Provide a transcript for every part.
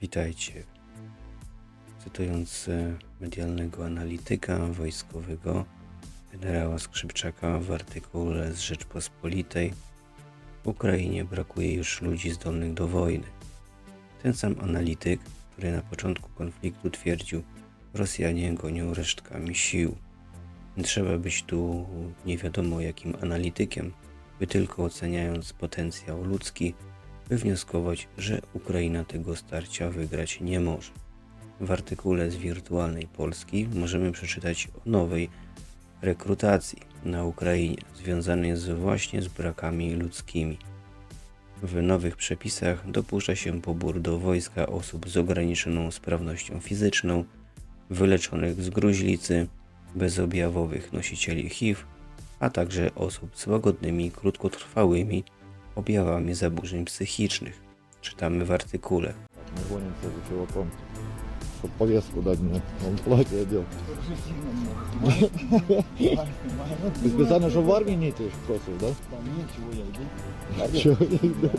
Witajcie. Cytując e, medialnego analityka wojskowego generała Skrzypczaka w artykule z Rzeczpospolitej, Ukrainie brakuje już ludzi zdolnych do wojny. Ten sam analityk, który na początku konfliktu twierdził, Rosjanie gonią resztkami sił. Trzeba być tu nie wiadomo jakim analitykiem, by tylko oceniając potencjał ludzki, wywnioskować, że Ukraina tego starcia wygrać nie może. W artykule z wirtualnej Polski możemy przeczytać o nowej rekrutacji na Ukrainie, związanej z właśnie z brakami ludzkimi. W nowych przepisach dopuszcza się pobór do wojska osób z ograniczoną sprawnością fizyczną, wyleczonych z gruźlicy, bezobjawowych nosicieli HIV, a także osób z łagodnymi, krótkotrwałymi objawami zaburzeń psychicznych. Czytamy w artykule. Мы гонимся за чуваком, чтобы повестку дать мне. Он платье одел. Ты специально, чтобы в армии не идти просишь, да? Да нет, чего я иду. Чего я иду?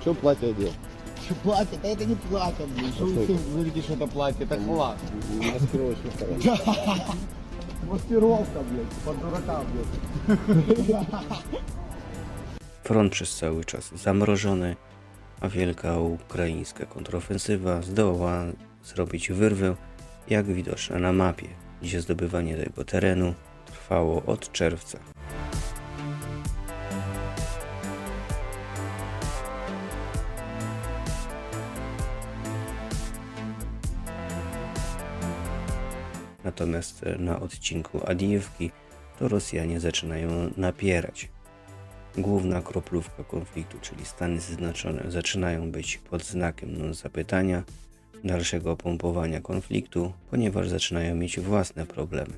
Что платье одел? Что платье? Да это не платье, блин. Что А вы что все говорите, что это платье? Это халат. Маскировочный Маскировка, блядь, под дурака, блядь. Front przez cały czas zamrożony, a wielka ukraińska kontrofensywa zdołała zrobić wyrwę, jak widoczna na mapie, gdzie zdobywanie tego terenu trwało od czerwca. Natomiast na odcinku Adijewki to Rosjanie zaczynają napierać. Główna kroplówka konfliktu, czyli Stany Zjednoczone, zaczynają być pod znakiem no, zapytania dalszego pompowania konfliktu, ponieważ zaczynają mieć własne problemy.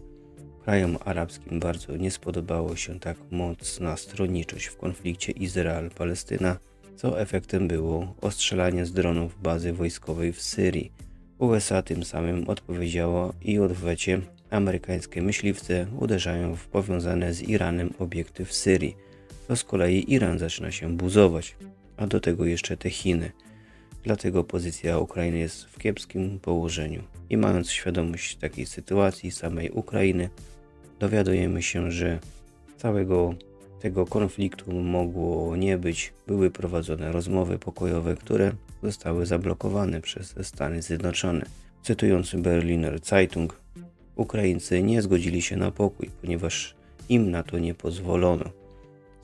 Krajom arabskim bardzo nie spodobało się tak mocna stronniczość w konflikcie Izrael-Palestyna, co efektem było ostrzelanie z dronów bazy wojskowej w Syrii. USA tym samym odpowiedziało i odwecie amerykańskie myśliwce uderzają w powiązane z Iranem obiekty w Syrii to z kolei Iran zaczyna się buzować, a do tego jeszcze te Chiny. Dlatego pozycja Ukrainy jest w kiepskim położeniu. I mając świadomość takiej sytuacji samej Ukrainy, dowiadujemy się, że całego tego konfliktu mogło nie być. Były prowadzone rozmowy pokojowe, które zostały zablokowane przez Stany Zjednoczone. Cytując Berliner Zeitung, Ukraińcy nie zgodzili się na pokój, ponieważ im na to nie pozwolono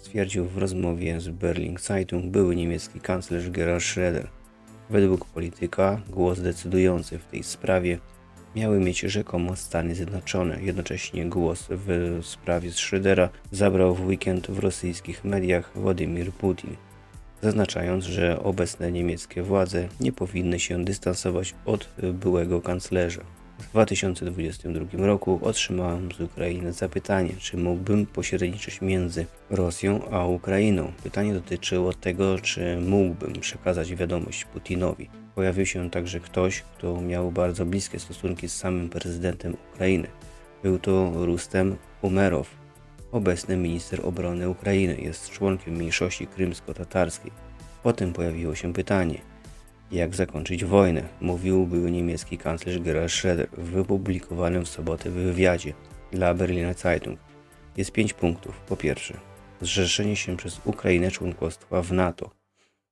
stwierdził w rozmowie z Berlin Zeitung były niemiecki kanclerz Gerhard Schroeder. Według polityka głos decydujący w tej sprawie miały mieć rzekomo Stany Zjednoczone. Jednocześnie głos w sprawie Schrödera zabrał w weekend w rosyjskich mediach Władimir Putin, zaznaczając, że obecne niemieckie władze nie powinny się dystansować od byłego kanclerza. W 2022 roku otrzymałem z Ukrainy zapytanie, czy mógłbym pośredniczyć między Rosją a Ukrainą. Pytanie dotyczyło tego, czy mógłbym przekazać wiadomość Putinowi. Pojawił się także ktoś, kto miał bardzo bliskie stosunki z samym prezydentem Ukrainy. Był to Rustem Umerow, obecny minister obrony Ukrainy. Jest członkiem mniejszości krymsko-tatarskiej. Potem pojawiło się pytanie – jak zakończyć wojnę, mówił były niemiecki kanclerz Gerhard Schroeder w wypublikowanym w sobotę wywiadzie dla Berliner Zeitung. Jest pięć punktów. Po pierwsze, zrzeszenie się przez Ukrainę członkostwa w NATO.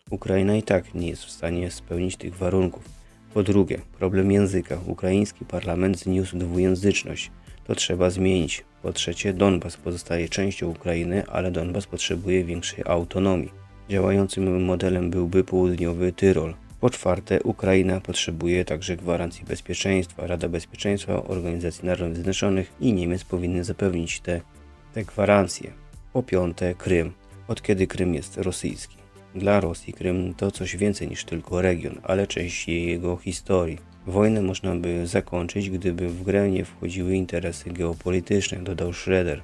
Ukraina i tak nie jest w stanie spełnić tych warunków. Po drugie, problem języka. Ukraiński parlament zniósł dwujęzyczność. To trzeba zmienić. Po trzecie, Donbas pozostaje częścią Ukrainy, ale Donbas potrzebuje większej autonomii. Działającym modelem byłby południowy Tyrol. Po czwarte, Ukraina potrzebuje także gwarancji bezpieczeństwa. Rada Bezpieczeństwa Organizacji Narodów Zjednoczonych i Niemiec powinny zapewnić te, te gwarancje. Po piąte, Krym. Od kiedy Krym jest rosyjski? Dla Rosji Krym to coś więcej niż tylko region, ale część jego historii. Wojnę można by zakończyć, gdyby w grę nie wchodziły interesy geopolityczne, dodał Schroeder.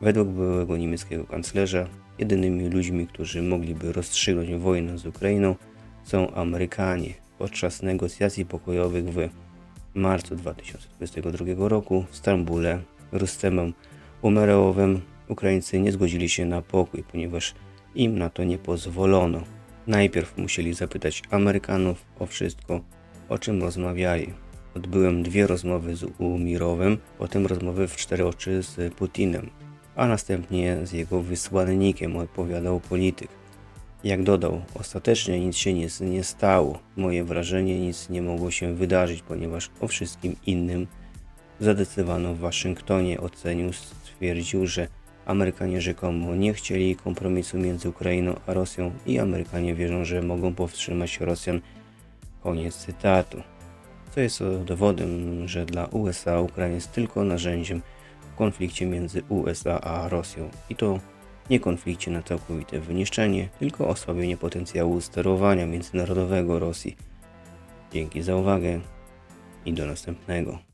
Według byłego niemieckiego kanclerza, jedynymi ludźmi, którzy mogliby rozstrzygnąć wojnę z Ukrainą, są Amerykanie. Podczas negocjacji pokojowych w marcu 2022 roku w Stambule Rustemem Umerowem Ukraińcy nie zgodzili się na pokój, ponieważ im na to nie pozwolono. Najpierw musieli zapytać Amerykanów o wszystko, o czym rozmawiali. Odbyłem dwie rozmowy z Umirowem, potem rozmowy w cztery oczy z Putinem, a następnie z jego wysłannikiem odpowiadał polityk. Jak dodał, ostatecznie nic się nie, nie stało. Moje wrażenie nic nie mogło się wydarzyć, ponieważ o wszystkim innym zadecydowano w Waszyngtonie. Ocenił, stwierdził, że Amerykanie rzekomo nie chcieli kompromisu między Ukrainą a Rosją i Amerykanie wierzą, że mogą powstrzymać Rosjan. Koniec cytatu. Co jest dowodem, że dla USA Ukraina jest tylko narzędziem w konflikcie między USA a Rosją. I to nie konflikcie na całkowite wyniszczenie, tylko osłabienie potencjału sterowania międzynarodowego Rosji. Dzięki za uwagę i do następnego.